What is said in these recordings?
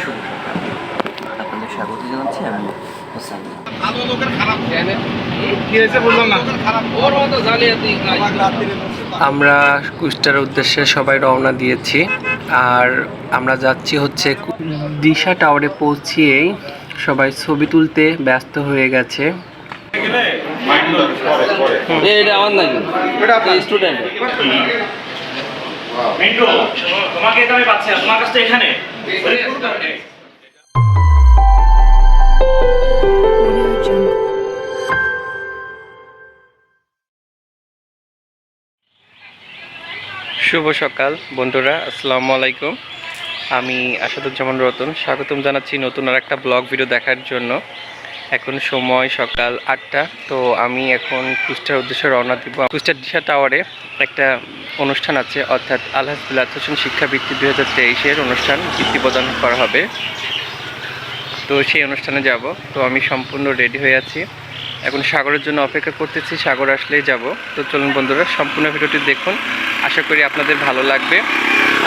শুভ সকাল আপনাদের স্বাগত জানাচ্ছি আমি হোসেন। আমরা কুষ্টার উদ্দেশ্যে সবাই রওনা দিয়েছি আর আমরা যাচ্ছি হচ্ছে দিশা টাওয়ারে পৌঁছিয়েই সবাই ছবি তুলতে ব্যস্ত হয়ে গেছে। এটা আমার নাকি স্টুডেন্ট তোমাকে তো আমি পাচ্ছি তোমার কাছে এখানে। শুভ সকাল, বন্ধুরা, আসসালামু আলাইকুম। আমি আসাদুজ্জামান রতন। স্বাগতম জানাচ্ছি নতুন আর একটা ব্লগ ভিডিও দেখার জন্য। এখন সময় সকাল আটটা, তো আমি এখন কুষ্টার উদ্দেশ্যে রওনা দিব। কুষ্টার দিশা টাওয়ারে একটা অনুষ্ঠান আছে, অর্থাৎ আলহাজ বিলাত হোসেন শিক্ষাবৃত্তি দুই হাজার তেইশের অনুষ্ঠান বৃত্তি প্রদান করা হবে। তো সেই অনুষ্ঠানে যাব। তো আমি সম্পূর্ণ রেডি হয়ে আছি। এখন সাগরের জন্য অপেক্ষা করতেছি, সাগর আসলেই যাব। তো চলুন বন্ধুরা, সম্পূর্ণ ভিডিওটি দেখুন। আশা করি আপনাদের ভালো লাগবে।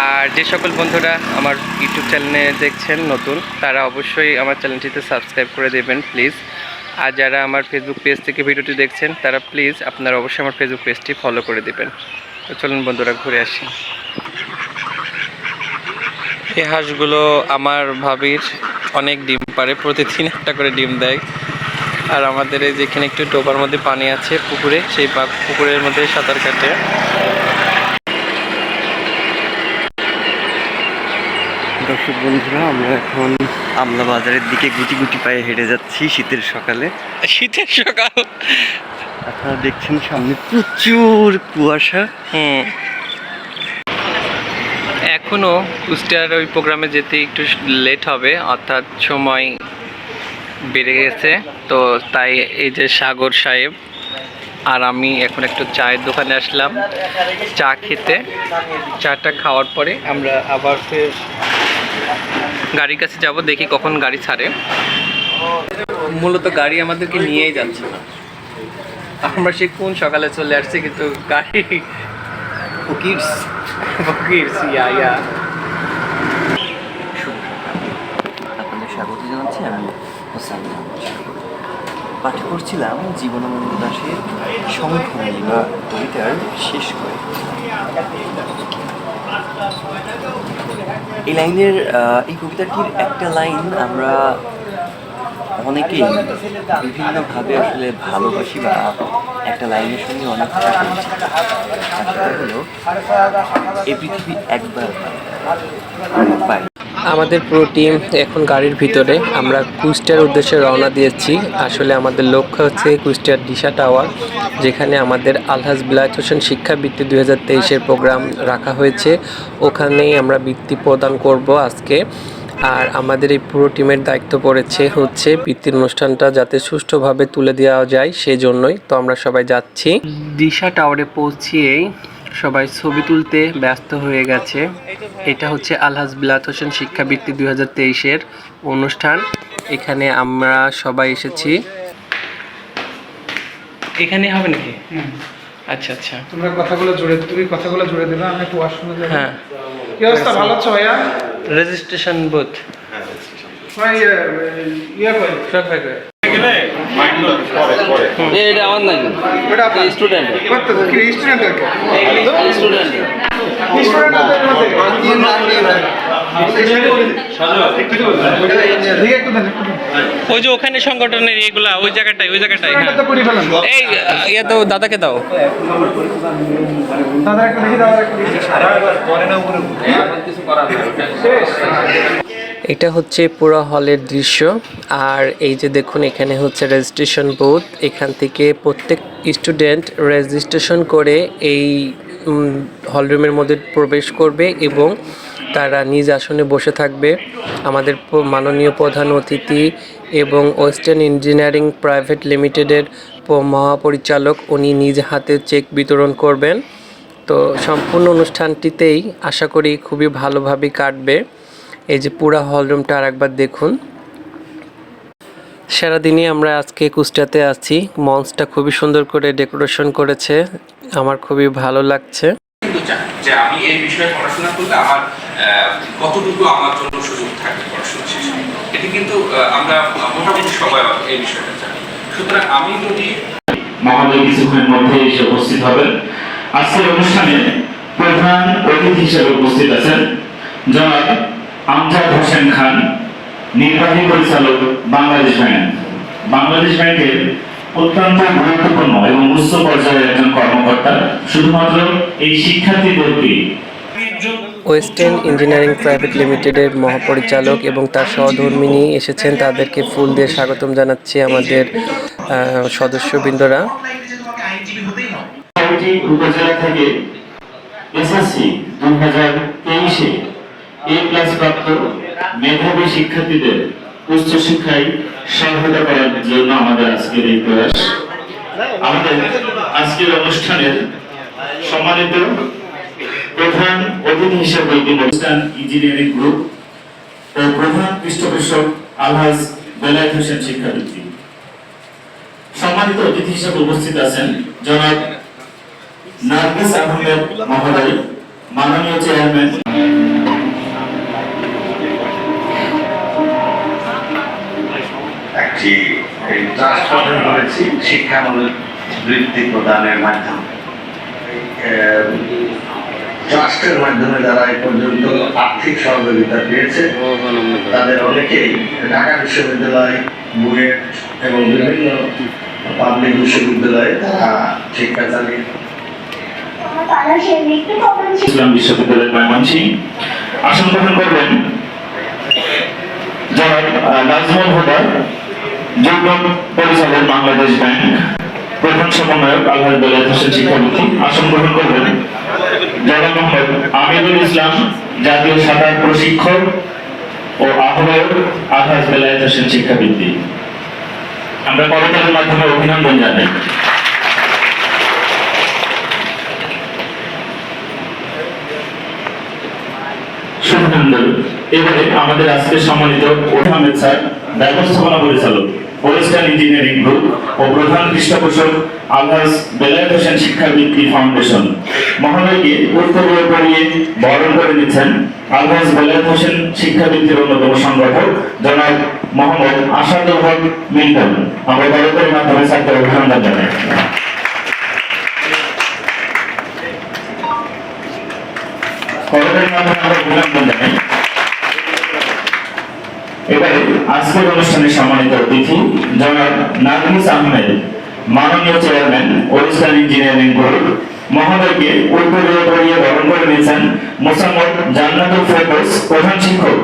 আর যে সকল বন্ধুরা আমার ইউটিউব চ্যানেলে দেখছেন নতুন, তারা অবশ্যই আমার চ্যানেলটিতে সাবস্ক্রাইব করে দেবেন, প্লিজ। আর যারা আমার ফেসবুক পেজ থেকে ভিডিওটি দেখছেন, তারা প্লিজ আপনারা অবশ্যই আমার ফেসবুক পেজটি ফলো করে দেবেন। তো চলুন বন্ধুরা, ঘুরে আসি। এই হাঁসগুলো আমার ভাবির অনেক ডিম পারে প্রতিদিন একটা করে ডিম দেয়। আর আমাদের এই যেখানে একটু ডোবার মধ্যে পানি আছে পুকুরে, সেই পুকুরের মধ্যে সাঁতার কাটে। দর্শক বন্ধুরা আমরা এখন আমলা বাজারের দিকে গুটি গুটি পায়ে হেঁটে যাচ্ছি শীতের সকালে। শীতের সকাল। আপনারা দেখছেন সামনে প্রচুর কুয়াশা। হুম। এখনও কুষ্টিয়ার ওই প্রোগ্রামে যেতে একটু লেট হবে অর্থাৎ সময় বেড়ে গেছে। তো তাই এই যে সাগর সাহেব আর আমি এখন একটু চায়ের দোকানে আসলাম। চা খেতে। চাটা খাওয়ার পরে আমরা আবার ফের গাড়ির কাছে যাব, দেখি কখন গাড়ি ছাড়ে। মূলত গাড়ি আমাদেরকে নিয়েই যাচ্ছে। আমরা সে কোন সকালে চলে আসছি, কিন্তু গাড়ি স্বাগত জানাচ্ছি, আমি পাঠ করছিলাম জীবনানন্দ শঙ্খমণি বা কবিতার শেষ করে এই লাইনের এই কবিতাটির একটা লাইন আমরা অনেকেই বিভিন্নভাবে আসলে ভালোবাসি বা একটা লাইনের সঙ্গে অনেক হলো, এ পৃথিবী একবার পাই। আমাদের পুরো টিম এখন গাড়ির ভিতরে। আমরা কুষ্টিয়ার উদ্দেশ্যে রওনা দিয়েছি। আসলে আমাদের লক্ষ্য হচ্ছে কুষ্টিয়ার দিশা টাওয়ার, যেখানে আমাদের আলহাজ বিলায়ত হোসেন শিক্ষাবৃত্তি দু হাজার তেইশের প্রোগ্রাম রাখা হয়েছে। ওখানেই আমরা বৃত্তি প্রদান করব আজকে। আর আমাদের এই পুরো টিমের দায়িত্ব পড়েছে হচ্ছে বৃত্তির অনুষ্ঠানটা যাতে সুষ্ঠুভাবে তুলে দেওয়া যায় সেজন্যই। তো আমরা সবাই যাচ্ছি। দিশা টাওয়ারে পৌঁছিয়েই সবাই ছবি তুলতে ব্যস্ত হয়ে গেছে। এটা হচ্ছে আলহাজ বিলাত হোসেন শিক্ষাবৃত্তি দুই হাজার তেইশের অনুষ্ঠান। এখানে আমরা সবাই এসেছি। এখানে হবে নাকি? আচ্ছা আচ্ছা। তোমরা কথাগুলো জুড়ে তুমি কথাগুলো জুড়ে দেবে আমি একটু ওয়াশরুমে যাব হ্যাঁ। কি অবস্থা ভালো আছো ভাইয়া? রেজিস্ট্রেশন বুথ হ্যাঁ রেজিস্ট্রেশন ভাই ইয়ে, কই? গেলে এটা আমার নাকি স্টুডেন্ট স্টুডেন্ট স্টুডেন্ট ওই যে ওখানে সংগঠনের এগুলা ওই জায়গাটায় ওই জায়গাটায় এটা হ্যাঁ এই ইয়ে তো দাদাকে দাও। দাদা এটা হচ্ছে পুরো হলের দৃশ্য। আর এই যে দেখুন, এখানে হচ্ছে রেজিস্ট্রেশন বুথ এখান থেকে প্রত্যেক স্টুডেন্ট রেজিস্ট্রেশন করে এই হলরুমের মধ্যে প্রবেশ করবে এবং তারা নিজ আসনে বসে থাকবে। আমাদের মাননীয় প্রধান অতিথি এবং ওয়েস্টার্ন ইঞ্জিনিয়ারিং প্রাইভেট লিমিটেডের মহাপরিচালক, উনি নিজ হাতে চেক বিতরণ করবেন। তো সম্পূর্ণ অনুষ্ঠানটিতেই আশা করি খুবই ভালোভাবে কাটবে। এই যে পুরা হলরুমটা আর একবার দেখুন। সারাদিনই আমরা আজকে কুষ্টাতে আছি। মঞ্চটা খুবই সুন্দর করে ডেকোরেশন করেছে। আমার খুবই ভালো লাগছে। যে আমি এই বিষয়ে পড়াশোনা করলে আমার কতটুকু আমার জন্য সুযোগ থাকে আমরা মোটামুটি সবাই এই বিষয়টা জানি। সুতরাং আমি যদি কিছুক্ষণের মধ্যে এসে উপস্থিত হবেন। আজকের অনুষ্ঠানে প্রধান অতিথি হিসেবে উপস্থিত আছেন জনাব আমজাদ হোসেন খান নির্বাহী পরিচালক বাংলাদেশ ব্যাংক। বাংলাদেশ ব্যাংকের অত্যন্ত গুরুত্বপূর্ণ এবং উচ্চ পর্যায়ের একজন কর্মকর্তা। শুধুমাত্র এই শিক্ষার্থীদেরকে ওয়েস্টার্ন ইঞ্জিনিয়ারিং প্রাইভেট লিমিটেডের মহাপরিচালক এবং তার সহধর্মিনী এসেছেন তাদেরকে ফুল দিয়ে স্বাগতম জানাচ্ছি আমাদের সদস্যবৃন্দরা। উপজেলা থেকে এসএসসি দুই হাজার তেইশে এ প্রাপ্ত মেধাবী শিক্ষার্থীদের উচ্চশিক্ষায় সহায়তা করার জন্য আমাদের আজকের এই প্রয়াস। আমাদের আজকের অনুষ্ঠানের সম্মানিত প্রধান অতিথি হিসেবে অনুষ্ঠান ইঞ্জিনিয়ারিং গ্রুপ ও প্রধান পৃষ্ঠপোষক আলহাজ বেলায়েত হোসেন শিক্ষাবৃত্তি। সম্মানিত অতিথি হিসেবে উপস্থিত আছেন জনাব নার্গিস আহমেদ মহোদয়, মাননীয় চেয়ারম্যান এই ট্রাস্ট গঠন করেছি শিক্ষামূলক বৃত্তি প্রদানের মাধ্যমে ট্রাস্টের মাধ্যমে যারা এই পর্যন্ত আর্থিক সহযোগিতা পেয়েছে তাদের অনেকেই ঢাকা বিশ্ববিদ্যালয় বুয়েট এবং বিভিন্ন পাবলিক বিশ্ববিদ্যালয়ে তারা শিক্ষা চালিয়ে ইসলাম বিশ্ববিদ্যালয়ের ময়মনসিং আসন গ্রহণ করবেন আহ, নাজমুল হুদা পরিচালক বাংলাদেশ ব্যাংক। প্রধান সমন্বয়ক আলহাজ বেলায়েত হোসেন শিক্ষাবৃত্তি আসন গ্রহণ করবেন জনাব মোহাম্মদ আমিরুল ইসলাম, জাতীয় সাঁতার প্রশিক্ষক ও আহ্বায়ক আলহাজ বেলায়েত হোসেন শিক্ষাবৃত্তি। আমরা করতালের মাধ্যমে অভিনন্দন জানাই। সুন্দর এবারে আমাদের আজকে সম্মানিত আহমেদ স্যার, ব্যবস্থাপনা পরিচালক। ওয়েস্টার্ন ইঞ্জিনিয়ারিং গ্রুপ ও প্রধান পৃষ্ঠপোষক আলহাজ বেলায়েত হোসেন শিক্ষাবৃত্তি ফাউন্ডেশন। মহোদয়কে উত্তরীয় করিয়ে বরণ করে নিচ্ছেন আলহাজ বেলায়েত হোসেন শিক্ষাবৃত্তির অন্যতম সংগঠক জনাব মোহাম্মদ আসাদুল হক মিল্টন। আমরা করতালির মাধ্যমে স্যারকে অভিনন্দন জানাই। করতালির মাধ্যমে আমরা অভিনন্দন জানাই। এবারে আজকের অনুষ্ঠানে সম্মানিত অতিথি, জনাব নাগরিস আহমেদ, মাননীয় চেয়ারম্যান ওয়েস্টার্ন ইঞ্জিনিয়ারিং গ্রুপ মহোদয়কে উত্তরীয় করিয়ে বরণ করে নিয়েছেন মোসাম্মদ জান্নাতুল ফেরদৌস, প্রধান শিক্ষক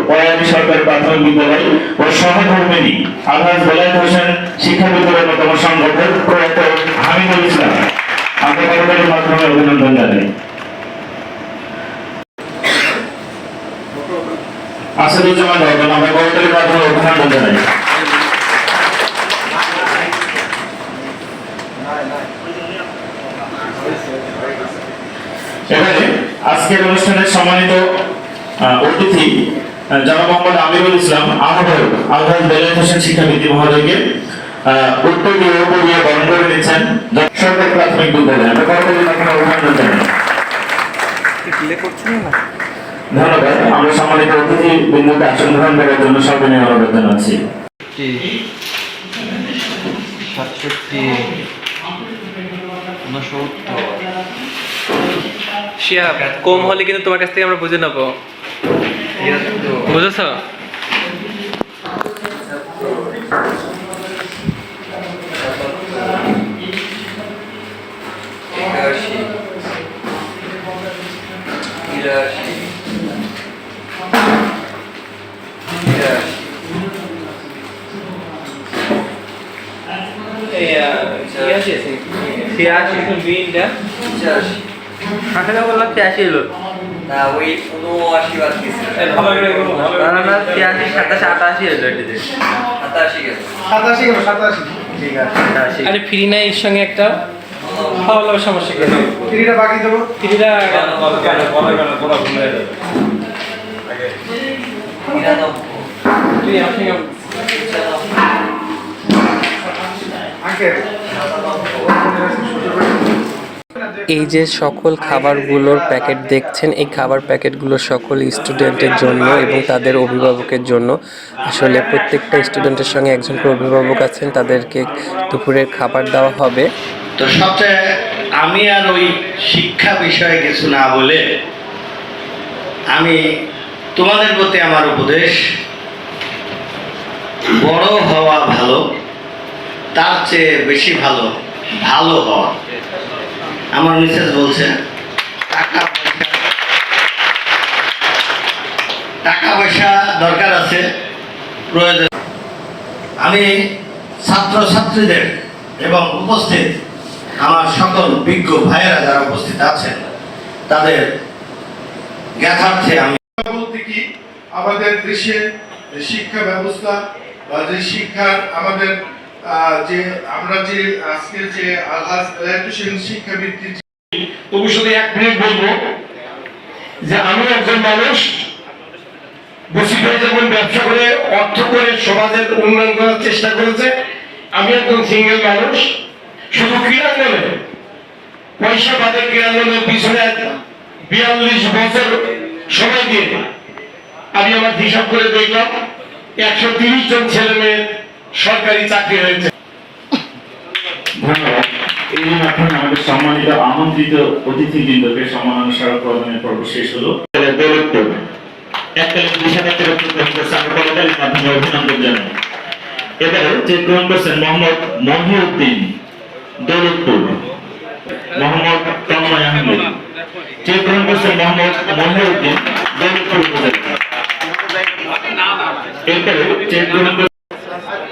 সরকারি প্রাথমিক বিদ্যালয় ও সহধর্মিনী আলহাজ বেলায়েত হোসেন অন্যতম সংগঠক, প্রয়াত হামিদুল ইসলাম। আমরা মাধ্যমে অভিনন্দন জানাই। আসাদুজ্জামান রতন আমরা করতালির মাধ্যমে অভিনন্দন জানাই এবারে আজকের অনুষ্ঠানের সম্মানিত অতিথি জনাব মোহাম্মদ আমিরুল ইসলাম আহ্বায়ক আলহাজ বেলায়েত হোসেন শিক্ষাবিধি মহোদয়কে আহ, উত্তর দিয়ে উপর দিয়ে বরণ করে নিচ্ছেন সরকারি প্রাথমিক বিদ্যালয়। আমরা করতালির মাধ্যমে অভিনন্দন জানাই ধন্যবাদ। আমরা সম্মানিত অতিথি বিন্দুকে আসন গ্রহণ করার জন্য সর্বনীয় অনুরোধ জানাচ্ছি সাতষট্টি ঊনসত্তর। শিয়া কম হলে কিন্তু তোমার কাছ থেকে আমরা বুঝে নেব। বুঝেছ একাশি তিরাশি তিরাশি পঁচাশি না ওই উনআশি বাদ গেছে সাতাশি গেছে সাতাশি গেল সাতাশি ঠিক আছে আরে ফ্রি নাই এর সঙ্গে একটা খাওয়া সমস্যা কেন তিরিটা বাকি দেবো ফ্রিটা নিরানব্বই এই যে সকল খাবারগুলোর প্যাকেট দেখছেন, এই খাবার প্যাকেটগুলো সকল স্টুডেন্টের জন্য এবং তাদের অভিভাবকের জন্য। আসলে প্রত্যেকটা স্টুডেন্টের সঙ্গে একজন করে অভিভাবক আছেন, তাদেরকে দুপুরের খাবার দেওয়া হবে। তো সবচেয়ে আমি আর ওই শিক্ষা বিষয়ে কিছু না বলে আমি তোমাদের প্রতি আমার উপদেশ, বড় হওয়া ভালো। তার চেয়ে বেশি ভালো ভালো হওয়া। আমার মিসেস বলছে, টাকা পয়সা টাকা পয়সা দরকার আছে, প্রয়োজন। আমি ছাত্রছাত্রীদের এবং উপস্থিত আমার সকল বিজ্ঞ ভাইয়েরা যারা উপস্থিত আছেন, তাদের জ্ঞাতার্থে আমি বলতে কি? আমাদের দেশের যে শিক্ষা ব্যবস্থা বা যে শিক্ষার আমাদের যে আমরা যে আজকে যে আলহাজ হোসেন শিক্ষাবৃত্তি তবু শুধু এক মিনিট বলব যে আমি একজন মানুষ, বসি ভাই যেমন ব্যবসা করে, অর্থ করে সমাজের উন্নয়ন করার চেষ্টা করেছে, আমি একজন সিঙ্গেল মানুষ। শুধু ক্রীড়াঙ্গনে, পয়সা বাদে ক্রীড়াঙ্গনের পিছনে বিয়াল্লিশ বছর সময় দিয়ে আমি আমার হিসাব করে দেখলাম, একশো তিরিশ জন ছেলে মেয়ের সরকারি চাকরি হয়েছে। ধন্যবাদ। এই জন্য এখন আমাদের সম্মানিত আমন্ত্রিত অতিথিবৃন্দকে সম্মান স্মারক প্রদানের পর্ব শেষ হলো। এককালীন বিষাদাতের সাংবাদিকের মাধ্যমে অভিনন্দন জানাই এবারে চেক গ্রহণ করছেন মোহাম্মদ মহিউদ্দিন দৌলতপুর। মোহাম্মদ তন্ময় আহমেদ। চেক গ্রহণ করছেন মোহাম্মদ মহিউদ্দিন দৌলতপুর উপজেলা। এরপরে চেক গ্রহণ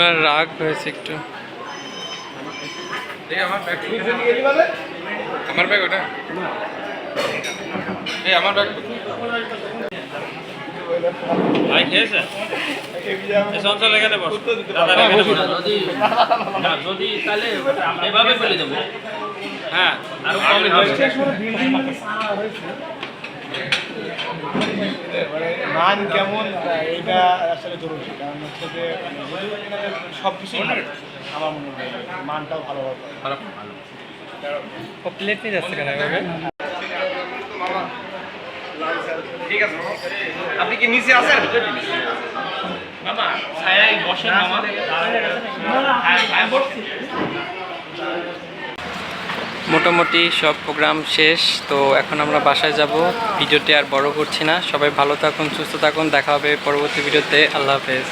ওনার রাগ হয়েছে একটু। আমার ব্যাগ ওটা। এই আমার ব্যাগ ভাই খেয়েছে? চঞ্চল এখানে বস। দাদার এখানে না, যদি তাহলে এভাবে ফেলে দেবো। হ্যাঁ আরও কমে হবে মান কেমন এটা আসলে জরুরি কারণ হচ্ছে যে সব কিছুই আমার মনে হয়। মানটাও ভালো হবে। প্লেট নিয়ে যাচ্ছে কেন এভাবে? আপনি কি নিচে আছেন? ছায়ায় বসেন মোটামুটি সব প্রোগ্রাম শেষ, তো এখন আমরা বাসায় যাব। ভিডিওটি আর বড় করছি না। সবাই ভালো থাকুন, সুস্থ থাকুন। দেখা হবে পরবর্তী ভিডিওতে। আল্লাহ হাফেজ।